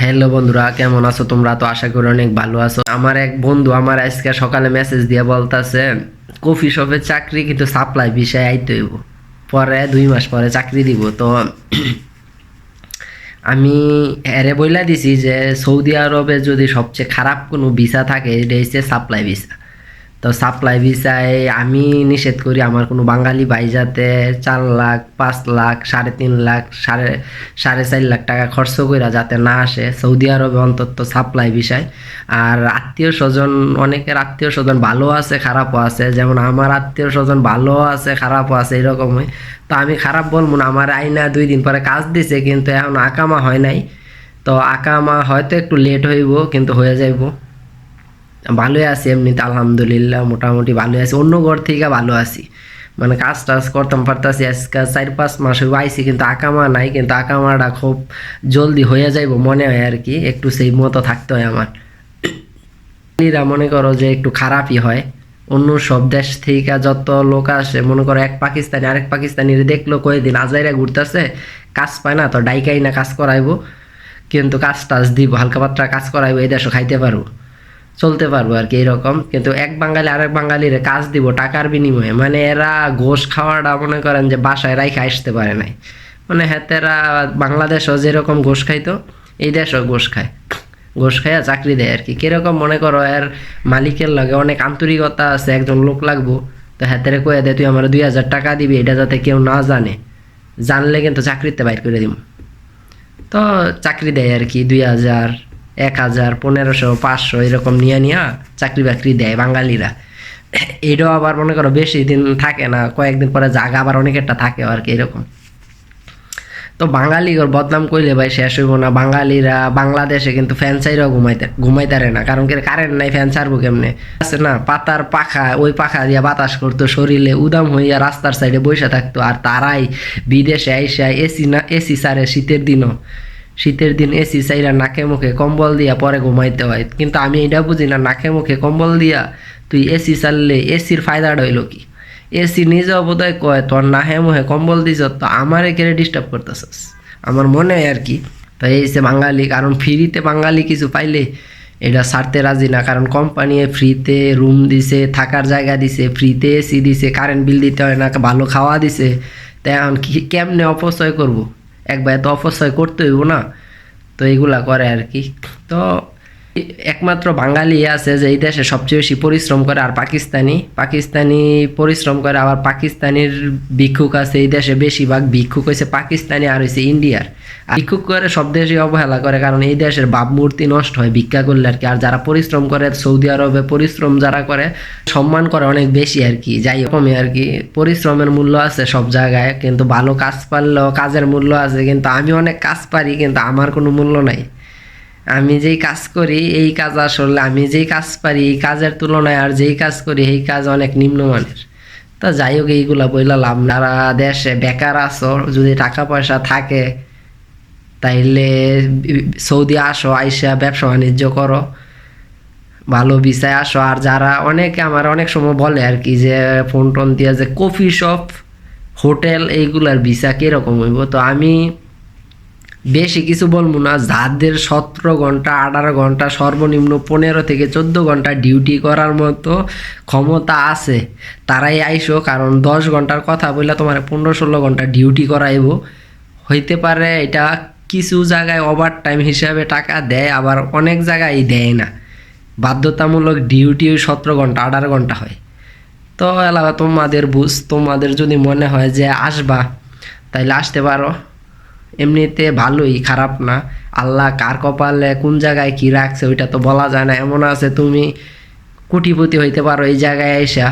Hello বন্ধুরা, কেমন আছো তোমরা? তো আশা করি অনেক ভালো আছো। আমার এক বন্ধু আমার আজকে সকালে মেসেজ দিয়ে বলতেছে, কফি শপে চাকরি, কিন্তু সাপ্লাই বিষয় আইতে হইব। পরে দুই মাস পরে চাকরি দিব। তো আমি এরে বইলা দিছি যে, সৌদি আরবে যদি সবচেয়ে খারাপ কোনো ভিসা থাকে, এটা হচ্ছে সাপ্লাই ভিসা। তো সাপ্লাই ভিসায় আমি নিষেধ করি আমার কোনো বাঙালি ভাই যাতে চার লাখ, পাঁচ লাখ, সাড়ে তিন লাখ, সাড়ে সাড়ে চার লাখ টাকা খরচ করে যাতে না আসে। সৌদি আরবে অন্তত সাপ্লাই বিষয় আর আত্মীয় স্বজন, অনেকের আত্মীয় স্বজন ভালো আছে, খারাপও আছে। যেমন আমার আত্মীয় স্বজন ভালো আছে, খারাপও আছে, এরকমই। তো আমি খারাপ বলব না, আমার আইনা দুই দিন পরে কাজ দিছে, কিন্তু এখন আকামা হয় নাই। তো আকামা হয়তো একটু লেট হইব, কিন্তু হয়ে যাইব। ভালোই আছি এমনিতে, আলহামদুলিল্লাহ, মোটামুটি ভালোই আছি। অন্য ঘর থেকে ভালো আছি। মানে কাজ টাজ করতাম, পারতাছি, আজকে চার পাঁচ মাস আইছি, কিন্তু আকামা নাই, কিন্তু আকামাটা খুব জলদি হয়ে যাইব মনে হয় আর কি, একটু সেই মতো থাকতে হয় আমার। বাঙালিরা মনে করো যে একটু খারাপই হয়। অন্য সব দেশ থেকে যত লোক আসে, মনে করো এক পাকিস্তানি, আরেক পাকিস্তানির দেখল কয়েকদিন আজাইরা ঘুরতেছে, কাজ পায় না, তো ডাইকাই না কাজ করাইবো। কিন্তু কাজ টাজ দিব, হালকা পাত্রা কাজ করাইবো, এই দেশও খাইতে পারব। চলতে পারব আর কি, এরকম। কিন্তু এক বাঙালি আরেক বাঙালির কাজ দিব টাকার বিনিময়ে। মানে এরা ঘোষ খাওয়াটা মনে করেন যে বাসায় রাইখে আসতে পারে নাই। মানে হেতেরা বাংলাদেশও যেরকম ঘোষ খাইতো, এই দেশও ঘোষ খায়। ঘোষ খাইয়া চাকরি দেয় আর কি। কীরকম মনে করো, এর মালিকের লগে অনেক আন্তরিকতা আছে, একজন লোক লাগবো, তো হাতেরে কয়ে দে, তুই আমার দুই হাজার টাকা দিবি, এটা যাতে কেউ না জানে। জানলে কিন্তু চাকরিতে বাইর করে দিব তো চাকরি দেয় আর কি, দুই হাজার এক হাজার, পনেরোশো, পাঁচশো এরকম নিয়ে নিয়ে চাকরি বাকরি দেয় বাঙালিরা। এটাও আবার মনে করো বেশি দিন থাকে না, কয়েকদিন পরে জাগা আবার অনেকেরটা থাকে আর কি এরকম। তো বাঙালি ওর বদনাম কইলে ভাই শেষ হইব না। বাঙালিরা বাংলাদেশে কিন্তু ফ্যান চাইরাও ঘুমাইতে ঘুমাইতারে না। কারণ কি কারেন্ট নাই ফ্যান ছাড়বো কেমনে? আছে না, পাতার পাখা, ওই পাখা দিয়া বাতাস করতো, শরীরে উদাম হইয়া রাস্তার সাইডে বসে থাকতো। আর তারাই বিদেশে আইসা এসি না এসি সারে শীতের দিনও। শীতের দিন এসি চাইরা নাকে মুখে কম্বল দিয়া পরে ঘুমাইতে হয়। কিন্তু আমি এটা বুঝি না, নাকে মুখে কম্বল দিয়া তুই এসি চাললে এসির ফায়দাটা হইল কি? এসি নিজে বোধহয় কয়, তোর নাহে মুহে কম্বল দিছ, তো আমারে কেড়ে ডিস্টার্ব করতেছস? আমার মনে হয় আর কি। তো এই বাঙালি, কারণ ফ্রিতে বাঙালি কিছু পাইলে এটা সারতে রাজি না, কারণ কোম্পানি ফ্রিতে রুম দিছে, থাকার জায়গা দিছে, ফ্রিতে এসি দিছে কারেন্ট বিল দিতে হয় না, ভালো খাওয়া দিছে তাই এখন কেমনে অপচয় করব? একবার এত অপচয় করতে হইব না। তো এইগুলা করে আর কি। তো একমাত্র বাঙালি আছে যে এই দেশে সবচেয়ে বেশি পরিশ্রম করে আর পাকিস্তানি। পাকিস্তানি পরিশ্রম করে, আবার পাকিস্তানির ভিক্ষুক আছে, এই দেশে বেশিরভাগ ভিক্ষুক হয়েছে পাকিস্তানি আর হয়েছে ইন্ডিয়ার। আর ভিক্ষুক করে সব দেশে অবহেলা করে, কারণ এই দেশের ভাবমূর্তি নষ্ট হয় ভিক্ষা করলে আর কি। আর যারা পরিশ্রম করে, সৌদি আরবে পরিশ্রম যারা করে, সম্মান করে অনেক বেশি আর কি। যাই রকমই আর কি। পরিশ্রমের মূল্য আছে সব জায়গায়, কিন্তু ভালো কাজ পারলেও কাজের মূল্য আছে, কিন্তু আমি অনেক কাজ পারি, কিন্তু আমার কোনো মূল্য নাই। আমি যেই কাজ করি, এই কাজ আসলে আমি যেই কাজ পারি, এই কাজের তুলনায় আর যেই কাজ করি, এই কাজ অনেক নিম্নমানের। তো যাই হোক, এইগুলা বইলা লাভ। যারা দেশে বেকার আছো, যদি টাকা পয়সা থাকে, তাইলে সৌদি আসো, আইসা ব্যবসা বাণিজ্য করো। ভালো বিষয় আসো। আর যারা অনেকে আমার অনেক সময় বলে আর কি, যে ফোন টোন দিয়ে যে কফি শপ, হোটেল, এইগুলার ভিসা কীরকম হইব? তো আমি বেশি কিছু বলব না, যাদের সতেরো ঘণ্টা, আঠারো ঘণ্টা, সর্বনিম্ন পনেরো থেকে চোদ্দ ঘণ্টা ডিউটি করার মতো ক্ষমতা আছে, তারাই আইসো, কারণ দশ ঘণ্টার কথা বললে তোমার পনেরো ষোলো ঘণ্টা ডিউটি করাইব। হইতে পারে এটা কিছু জায়গায় ওভার টাইম হিসাবে টাকা দেয়, আবার অনেক জায়গায় দেয় না। বাধ্যতামূলক ডিউটি ওই সতেরো ঘণ্টা, আঠারো ঘণ্টা হয়। তো এলাকা তোমাদের বুঝ, তোমাদের যদি মনে হয় যে আসবা, তাইলে আসতে পারো। এমনিতে ভালোই, খারাপ না। আল্লাহ কার কপালে কোন জায়গায় কি রাখছে ওইটা তো বলা যায় না। এমন আছে তুমি কুটিপতি হইতে পারো এই জায়গায় আইসা